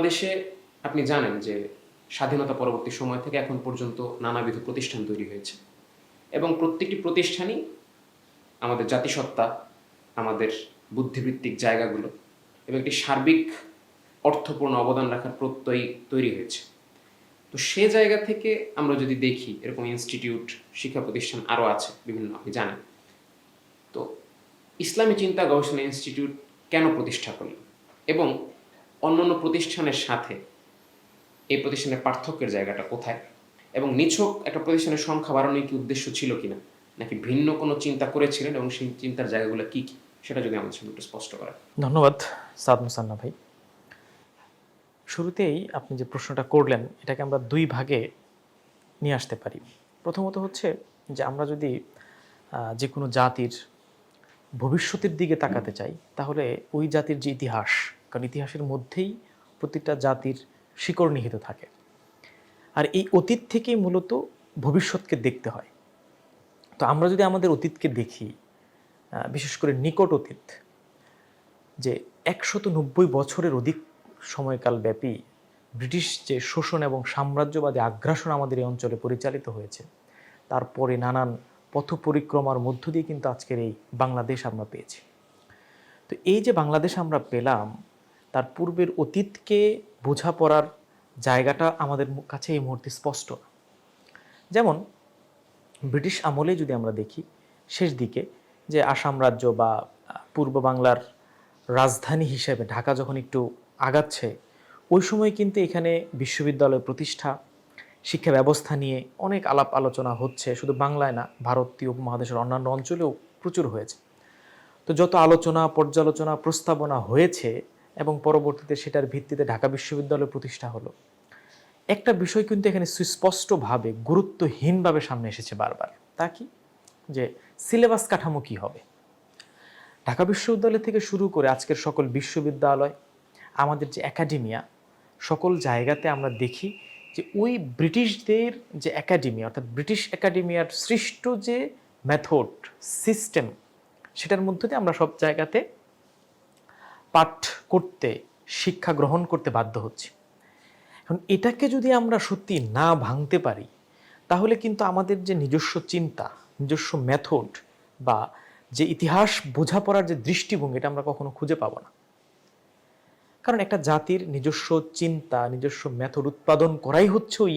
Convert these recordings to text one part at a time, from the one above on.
বাংলাদেশে আপনি জানেন যে স্বাধীনতা পরবর্তী সময় থেকে এখন পর্যন্ত নানাবিধ প্রতিষ্ঠান তৈরি হয়েছে। এবং প্রত্যেকটি প্রতিষ্ঠানই আমাদের জাতিসত্তা, আমাদের বুদ্ধিবৃত্তিক জায়গাগুলো এবং একটি সার্বিক অর্থপূর্ণ অবদান রাখার প্রত্যয় তৈরি হয়েছে। তো সে জায়গা থেকে আমরা যদি দেখি, এরকম ইনস্টিটিউট, শিক্ষা প্রতিষ্ঠান আরও আছে, বিভিন্ন আপনি জানেন। তো ইসলামী চিন্তা গবেষণা ইনস্টিটিউট কেন প্রতিষ্ঠা করল? এবং অন্যান্য প্রতিষ্ঠানের সাথে এই প্রতিষ্ঠানের পার্থক্যের জায়গাটা কোথায়? এবং নিছক একটা প্রতিষ্ঠানের সংখ্যা বাড়ানোর কি উদ্দেশ্য ছিল কিনা? নাকি ভিন্ন কোনো চিন্তা করেছিলেন এবং সেই চিন্তার জায়গাগুলো কি কি? সেটা যদি আমাদের সঙ্গে একটু স্পষ্ট করেন। ধন্যবাদ, সাদ মুসান্না ভাই। শুরুতেই আপনি যে প্রশ্নটা করলেন, এটাকে আমরা দুই ভাগে নিয়ে আসতে পারি। প্রথমত হচ্ছে যে আমরা যদি যে কোনো জাতির ভবিষ্যতের দিকে তাকাতে চাই, তাহলে ওই জাতির যে ইতিহাস কারণ ইতিহাসের মধ্যেই প্রতিটা জাতির শিকড় নিহিত থাকে। আর এই অতীত থেকেই মূলত ভবিষ্যৎকে দেখতে হয়। তো আমরা যদি আমাদের অতীতকে দেখি বিশেষ করে নিকট অতীত, যে একশত নব্বই বছরের অধিক সময়কাল ব্যাপী ব্রিটিশ যে শোষণ এবং সাম্রাজ্যবাদী আগ্রাসন আমাদের এই অঞ্চলে পরিচালিত হয়েছে, তারপরে নানান পথ পরিক্রমার মধ্য দিয়ে কিন্তু আজকের এই বাংলাদেশ আমরা পেয়েছি। তো এই যে বাংলাদেশ আমরা পেলাম তার পূর্বের অতীতকে বোঝাপড়ার জায়গাটা আমাদের কাছে এই মুহূর্তে স্পষ্ট। যেমন, ব্রিটিশ আমলে যদি আমরা দেখি, শেষ দিকে যে আসাম রাজ্য বা পূর্ব বাংলার রাজধানী হিসেবে ঢাকা যখন একটু আগাচ্ছে, ওই সময় কিন্তু এখানে বিশ্ববিদ্যালয় প্রতিষ্ঠা, শিক্ষা ব্যবস্থা নিয়ে অনেক আলাপ আলোচনা হচ্ছে। শুধু বাংলায় না, ভারতীয় উপমহাদেশের অন্যান্য অঞ্চলেও প্রচুর হয়েছে। তো যত আলোচনা, পর্যালোচনা, প্রস্তাবনা হয়েছে এবং পরবর্তীতে সেটার ভিত্তিতে ঢাকা বিশ্ববিদ্যালয় প্রতিষ্ঠা হলো। একটা বিষয় কিন্তু এখানে সুস্পষ্টভাবে, গুরুত্বহীনভাবে সামনে এসেছে বারবার। তা কি? যে সিলেবাস কাঠামো কি হবে? ঢাকা বিশ্ববিদ্যালয় থেকে শুরু করে আজকের সকল বিশ্ববিদ্যালয়, আমাদের যে একাডেমিয়া, সকল জায়গাতে আমরা দেখি যে ওই ব্রিটিশদের যে একাডেমি অর্থাৎ ব্রিটিশ একাডেমিয়ার সৃষ্ট যে মেথড, সিস্টেম, সেটার মধ্যে দিয়ে আমরা সব জায়গাতে পাঠ করতে, শিক্ষা গ্রহণ করতে বাধ্য হচ্ছি। এখন এটাকে যদি আমরা সত্যি না ভাঙতে পারি, তাহলে কিন্তু আমাদের যে নিজস্ব চিন্তা, নিজস্ব মেথড বা যে ইতিহাস বোঝাপড়ার যে দৃষ্টিভঙ্গি, এটা আমরা কখনো খুঁজে পাবো না। কারণ একটা জাতির নিজস্ব চিন্তা, নিজস্ব মেথড উৎপাদন করাই হচ্ছে ওই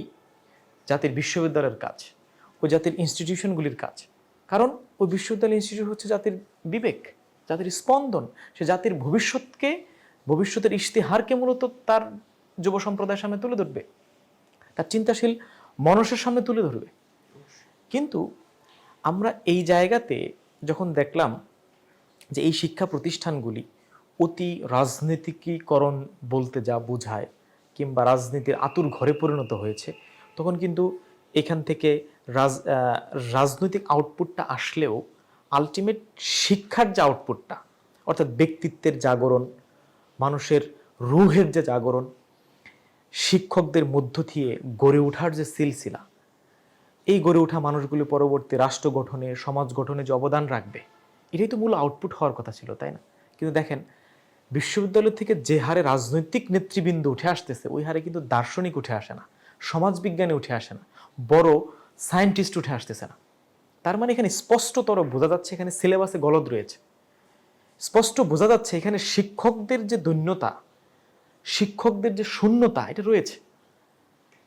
জাতির বিশ্ববিদ্যালয়ের কাজ, ওই জাতির ইনস্টিটিউশনগুলির কাজ। কারণ ওই বিশ্ববিদ্যালয় ইনস্টিটিউট হচ্ছে জাতির বিবেক, জাতির স্পন্দন, সে জাতির ভবিষ্যৎকে ভবিষ্যতের ইশতেহারকে মূলত তার যুব সম্প্রদায়ের সামনে তুলে ধরবে। তার চিন্তাশীল মনসের সামনে তুলে ধরবে। কিন্তু আমরা এই জায়গাতে যখন দেখলাম যে এই শিক্ষা প্রতিষ্ঠানগুলি অতি রাজনীতিকীকরণ বলতে যা বোঝায় কিংবা রাজনীতির আতুর ঘরে পরিণত হয়েছে, তখন কিন্তু এখান থেকে রাজ রাজনৈতিক আউটপুটটা আসলেও আলটিমেট শিক্ষার যে আউটপুটটা অর্থাৎ ব্যক্তিত্বের জাগরণ মানুষের রুহের যে জাগরণ, শিক্ষকদের মধ্য দিয়ে গড়ে ওঠার যে সিলসিলা, এই গড়ে ওঠা মানুষগুলি পরবর্তী রাষ্ট্র গঠনে, সমাজ গঠনে যে অবদান রাখবে, এটাই তো মূল আউটপুট হওয়ার কথা ছিল, তাই না? কিন্তু দেখেন, বিশ্ববিদ্যালয় থেকে যে হারে রাজনৈতিক নেতৃবৃন্দ উঠে আসতেছে, ওই হারে কিন্তু দার্শনিক উঠে আসে না, সমাজবিজ্ঞানী উঠে আসে না, বড় সায়েন্টিস্ট উঠে আসতেছে না। তার মানে এখানে স্পষ্টতর বোঝা যাচ্ছে, এখানে সিলেবাসে গলদ রয়েছে। স্পষ্ট বোঝা যাচ্ছে এখানে শিক্ষকদের যে দৈন্যতা, শিক্ষকদের যে শূন্যতা, এটা রয়েছে।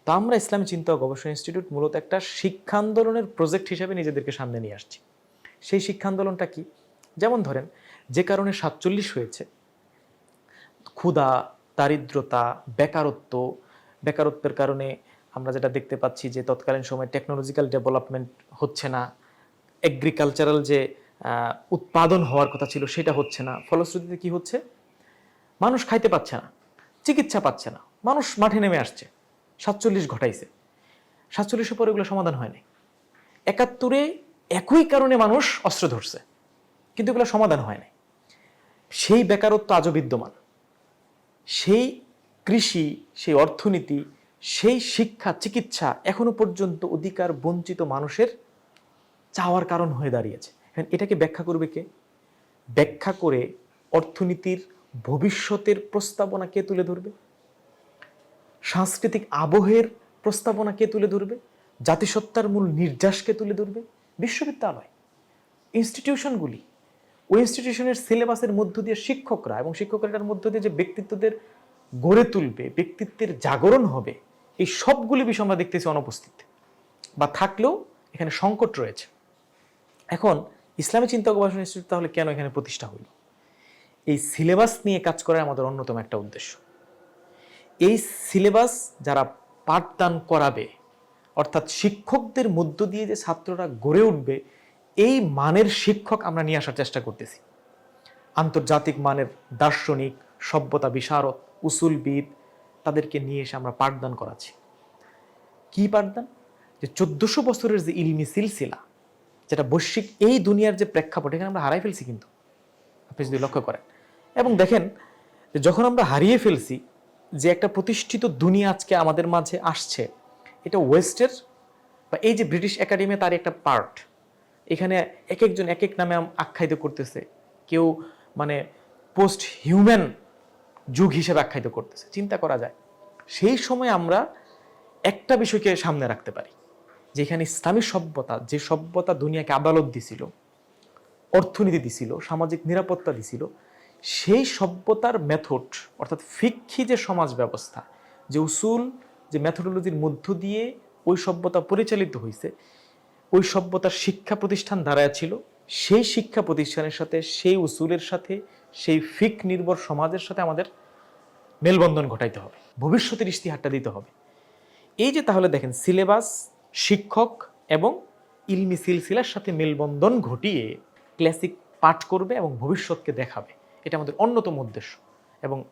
তা আমরা ইসলামী চিন্তা ও গবেষণা ইনস্টিটিউট মূলত একটা শিক্ষা আন্দোলনের প্রজেক্ট হিসেবে নিজেদেরকে সামনে নিয়ে আসছি। সেই শিক্ষা আন্দোলনটা কি? যেমন ধরেন, যে কারণে সাতচল্লিশ হয়েছে, ক্ষুধা, দারিদ্রতা, বেকারত্ব, বেকারত্বের কারণে আমরা যেটা দেখতে পাচ্ছি যে তৎকালীন সময় টেকনোলজিক্যাল ডেভেলপমেন্ট হচ্ছে না এগ্রিকালচারাল যে উৎপাদন হওয়ার কথা ছিল, সেটা হচ্ছে না। ফলশ্রুতিতে কি হচ্ছে? মানুষ খাইতে পাচ্ছে না, চিকিৎসা পাচ্ছে না। মানুষ মাঠে নেমে আসছে, সাতচল্লিশ ঘটাইছে। সাতচল্লিশের পরে এগুলো সমাধান হয়নি। একাত্তরে একই কারণে মানুষ অস্ত্র ধরছে, কিন্তু এগুলো সমাধান হয়নি। সেই বেকারত্ব আজও বিদ্যমান। সেই কৃষি, সেই অর্থনীতি, সেই শিক্ষা, চিকিৎসা এখনও পর্যন্ত অধিকার বঞ্চিত মানুষের চাওয়ার কারণ হয়ে দাঁড়িয়েছে। এখন এটাকে ব্যাখ্যা করবে কে? ব্যাখ্যা করে অর্থনীতির ভবিষ্যতের প্রস্তাবনা কে তুলে ধরবে? সাংস্কৃতিক আবহের প্রস্তাবনা কে তুলে ধরবে? জাতিসত্তার মূল নির্যাসকে তুলে ধরবে? বিশ্ববিদ্যালয় ইনস্টিটিউশনগুলি ওই ইনস্টিটিউশনের সিলেবাসের মধ্য দিয়ে শিক্ষকরা এবং শিক্ষকরার মধ্য দিয়ে যে ব্যক্তিত্বদের গড়ে তুলবে, ব্যক্তিত্বের জাগরণ হবে, এই সবগুলি বিষয় আমরা দেখতেছি অনুপস্থিত। বা থাকলেও এখানে সংকট রয়েছে। এখন ইসলামী চিন্তা গবেষণা ইনস্টিটিউট তাহলে কেন এখানে প্রতিষ্ঠা হইল এই সিলেবাস নিয়ে কাজ করা আমাদের অন্যতম একটা উদ্দেশ্য। এই সিলেবাস যারা পাঠদান করাবে, অর্থাৎ শিক্ষকদের মধ্য দিয়ে যে ছাত্ররা গড়ে উঠবে, এই মানের শিক্ষক আমরা নিয়ে আসার চেষ্টা করতেছি। আন্তর্জাতিক মানের দার্শনিক, সভ্যতা, বিশারদ, উসুলবিদ, তাদেরকে নিয়ে এসে আমরা পাঠদান করাচ্ছি। কি পাঠদান? যে চোদ্দশো বছরের যে ইলমি সিলসিলা যেটা বৈশ্বিক এই দুনিয়ার যে প্রেক্ষাপট, এখানে আমরা হারাই ফেলছি কিন্তু। আপনি যদি লক্ষ্য করেন। এবং দেখেন যখন আমরা হারিয়ে ফেলছি, যে একটা প্রতিষ্ঠিত দুনিয়া আজকে আমাদের মাঝে আসছে, এটা ওয়েস্টের বা এই যে ব্রিটিশ একাডেমি তার একটা পার্ট এখানে এক একজন এক এক নামে আখ্যায়িত করতেছে। কেউ মানে পোস্ট হিউম্যান যুগ হিসেবে আখ্যায়িত করতেছে। চিন্তা করা যায়, সেই সময় আমরা একটা বিষয়কে সামনে রাখতে পারি। যেখানে ইসলামী সভ্যতা, যে সভ্যতা দুনিয়াকে আদালত দিছিল, অর্থনীতি দিছিল, সামাজিক নিরাপত্তা দিছিল, সেই সভ্যতার মেথড অর্থাৎ ফিক্ষি যে সমাজ ব্যবস্থা, যে উসুল, যে মেথোডোলজির মধ্য দিয়ে ওই সভ্যতা পরিচালিত হয়েছে ওই সভ্যতার শিক্ষা প্রতিষ্ঠান দাঁড়ায় ছিল, সেই শিক্ষা প্রতিষ্ঠানের সাথে, সেই উসুলের সাথে, সেই ফিক নির্ভর সমাজের সাথে আমাদের মেলবন্ধন ঘটাইতে হবে। ভবিষ্যতের ইশতিহারটা দিতে হবে। এই যে তাহলে দেখেন সিলেবাস শিক্ষক এবং ইলমি সিলসিলার সাথে মেলবন্ধন ঘটিয়ে ক্লাসিক পাঠ করবে এবং ভবিষ্যৎকে দেখাবে। এটা আমাদের অন্যতম উদ্দেশ্য। এবং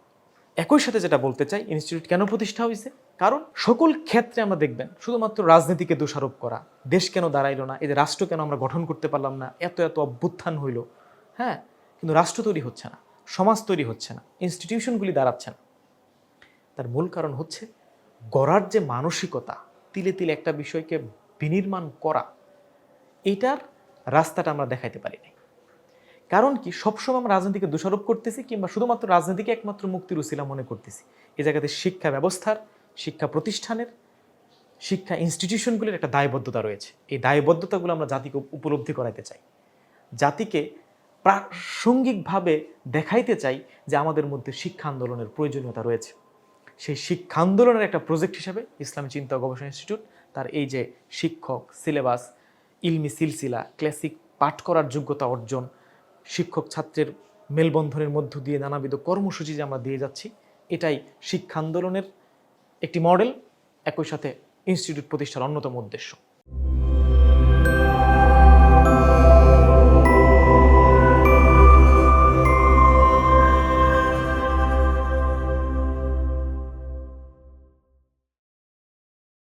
একই সাথে যেটা বলতে চাই, ইনস্টিটিউট কেন প্রতিষ্ঠা হয়েছে কারণ সকল ক্ষেত্রে আমরা দেখবেন, শুধুমাত্র রাজনীতিকে দোষারোপ করা, দেশ কেন দাঁড়াইলো না যে রাষ্ট্র কেন আমরা গঠন করতে পারলাম না, এত এত অভ্যুত্থান হইল হ্যাঁ? কিন্তু রাষ্ট্র তৈরি হচ্ছে না, সমাজ তৈরি হচ্ছে না ইনস্টিটিউশনগুলি দাঁড়াচ্ছে না। তার মূল কারণ হচ্ছে গড়ার যে মানসিকতা তিলে তিলে একটা বিষয়কে বিনির্মাণ করা এইটার রাস্তাটা আমরা দেখাইতে পারি নাই কারণ কি, সবসময় আমরা রাজনীতিকে দোষারোপ করতেছি কিংবা শুধুমাত্র রাজনীতিকে একমাত্র মুক্তির উসিলা মনে করতেছি। এ জায়গাতে শিক্ষা ব্যবস্থার, শিক্ষা প্রতিষ্ঠানের, শিক্ষা ইনস্টিটিউশনগুলির একটা দায়বদ্ধতা রয়েছে। এই দায়বদ্ধতাগুলো আমরা জাতিকে উপলব্ধি করাইতে চাই। জাতিকে প্রাসঙ্গিকভাবে দেখাইতে চাই যে আমাদের মধ্যে শিক্ষা আন্দোলনের প্রয়োজনীয়তা রয়েছে। সেই শিক্ষা আন্দোলনের একটা প্রজেক্ট হিসাবে ইসলামী চিন্তা গবেষণা ইনস্টিটিউট তার এই যে শিক্ষক সিলেবাস ইলমি সিলসিলা ক্লাসিক পাঠ করার যোগ্যতা অর্জন, শিক্ষক ছাত্রের মেলবন্ধনের মধ্য দিয়ে নানাবিধ কর্মসূচি যে আমরা দিয়ে যাচ্ছি, এটাই শিক্ষা আন্দোলনের একটি মডেল একই সাথে ইনস্টিটিউট প্রতিষ্ঠার অন্যতম উদ্দেশ্য।